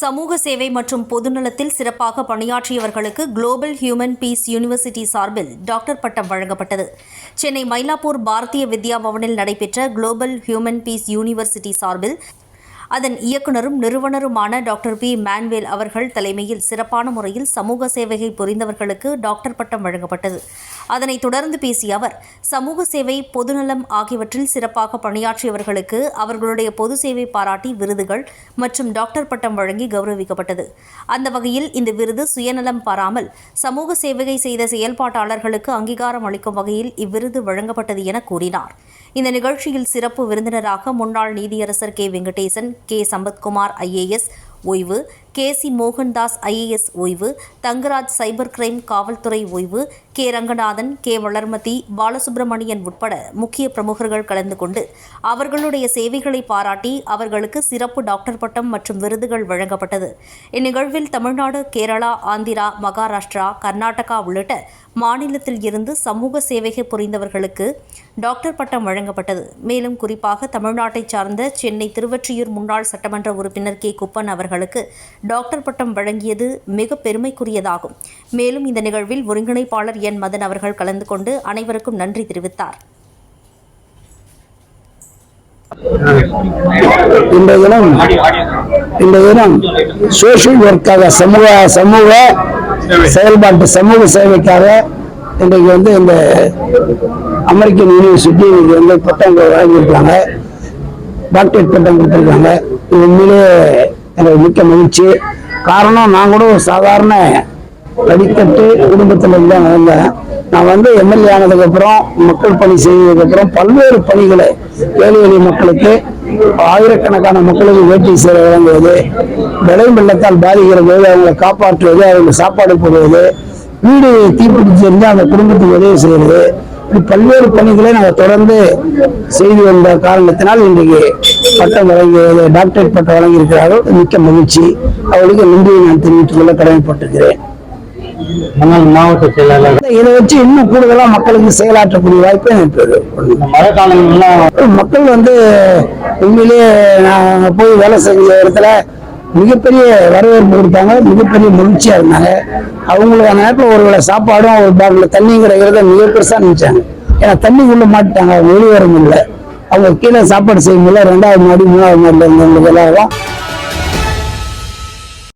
சமூக சேவை மற்றும் பொதுநலத்தில் சிறப்பாக பணியாற்றியவர்களுக்கு குளோபல் ஹியூமன் பீஸ் யூனிவர்சிட்டி சார்பில் டாக்டர் பட்டம் வழங்கப்பட்டது. சென்னை மயிலாப்பூர் பாரதிய வித்யா பவனில் நடைபெற்ற குளோபல் ஹியூமன் பீஸ் யூனிவர்சிட்டி சார்பில் அதன் இயக்குனரும் நிறுவனருமான டாக்டர் பி. மேன்வேல் அவர்கள் தலைமையில் சிறப்பான முறையில் சமூக சேவையை புரிந்தவர்களுக்கு டாக்டர் பட்டம் வழங்கப்பட்டது. அதனைத் தொடர்ந்து பேசிய அவர் சமூக சேவை பொதுநலம் ஆகியவற்றில் சிறப்பாக பணியாற்றியவர்களுக்கு அவர்களுடைய பொது சேவை பாராட்டி விருதுகள் மற்றும் டாக்டர் பட்டம் வழங்கி கௌரவிக்கப்பட்டது. அந்த வகையில் இந்த விருது சுயநலம் பாராமல் சமூக சேவையை செய்த செயல்பாட்டாளர்களுக்கு அங்கீகாரம் அளிக்கும் வகையில் இவ்விருது வழங்கப்பட்டது என கூறினார். இந்த நிகழ்ச்சியில் சிறப்பு விருந்தினராக முன்னாள் நீதியரசர் K Venkatesan K Sampathkumar IAS ஓய்வு கே சி மோகன்தாஸ் ஐஏஎஸ் ஓய்வு தங்கராஜ் சைபர் கிரைம் காவல்துறை ஓய்வு கே ரங்கநாதன் கே வளர்மதி பாலசுப்ரமணியன் உட்பட முக்கிய பிரமுகர்கள் கலந்து கொண்டு அவர்களுடைய சேவைகளை பாராட்டி அவர்களுக்கு சிறப்பு டாக்டர் பட்டம் மற்றும் விருதுகள் வழங்கப்பட்டது. இந்நிகழ்வில் தமிழ்நாடு கேரளா ஆந்திரா மகாராஷ்டிரா கர்நாடகா உள்ளிட்ட மாநிலத்தில் இருந்து சமூக சேவைகள் புரிந்தவர்களுக்கு டாக்டர் பட்டம் வழங்கப்பட்டது. மேலும் குறிப்பாக தமிழ்நாட்டைச் சார்ந்த சென்னை திருவொற்றியூர் முன்னாள் சட்டமன்ற உறுப்பினர் கே. குப்பன் அவர்கள் மாணவர்களுக்கு டாக்டர் பட்டம் வழங்கியது மிக பெருமைக்குரியதாகும். மேலும் இந்த நிகழ்வில் ஒருங்கிணைப்பாளர் என். மதன் அவர்கள் கலந்து கொண்டு அனைவருக்கும் நன்றி தெரிவித்தார். இந்த தினம் இந்த தினம் சோஷியல் ஒர்க்காக சமூக சமூக செயல்பாட்டு சமூக சேவைக்காக இன்றைக்கு வந்து இந்த அமெரிக்கன் யூனிவர்சிட்டி இன்னைக்கு வந்து பட்டங்கள் வழங்கியிருக்காங்க. டாக்டரேட் பட்டம் கொடுத்துருக்காங்க. இது உண்மையிலே எனக்கு மிக்க மகிழ்ச்சி. காரணம் நான் கூட ஒரு சாதாரண படிக்கட்டு குடும்பத்தில் இருந்து தான் வந்தேன் நான் வந்து எம்எல்ஏ ஆனதுக்கப்புறம் மக்கள் பணி செய்ததுக்கப்புறம் பல்வேறு பணிகளை ஏழை எளிய மக்களுக்கு ஆயிரக்கணக்கான மக்களுக்கு வேட்டி சேர வழங்குவது விளை வெள்ளத்தால் பாதிக்கிற போது அவங்களை காப்பாற்றுவது அவங்களுக்கு சாப்பாடு போடுவது வீடு தீப்பிடிச்சிருந்து அந்த குடும்பத்துக்கு உதவி செய்வது இப்படி பல்வேறு பணிகளை நாங்கள் தொடர்ந்து செய்து வந்த காரணத்தினால் இன்றைக்கு பட்டம் வழங்கியது டாக்டரேட் பட்டம் வழங்கியிருக்கிறார்கள் மிக்க மகிழ்ச்சி. அவர்களுக்கு நன்றியை நான் தெரிவித்துக் கொள்ள கடமைப்பட்டிருக்கிறேன். மாவட்ட செயலாளர். இதை வச்சு இன்னும் கூடுதலா மக்களுக்கு செயலாற்றக்கூடிய வாய்ப்பு. இந்த மழை காலங்கள்லாம் மக்கள் வந்து உண்மையிலேயே நாங்க போய் வேலை செஞ்ச இடத்துல மிகப்பெரிய வரவேற்பு கொடுத்தாங்க. மிகப்பெரிய மகிழ்ச்சியா இருந்தாங்க. அவங்களுக்கு அந்த நேரத்தில் ஒரு வேளை சாப்பாடும் ஒரு பாட்டில் தண்ணிங்கிறத மிக பெருசா நினைச்சாங்க. ஏன்னா தண்ணிக்குள்ள மாட்டாங்க அவங்க வெளியே வர முடியல அவங்க கீழே சாப்பாடு செய்யும்போது ரெண்டாவது மாடி மூணாவது மாடியில் இருந்தவங்களுக்கு எல்லாரும்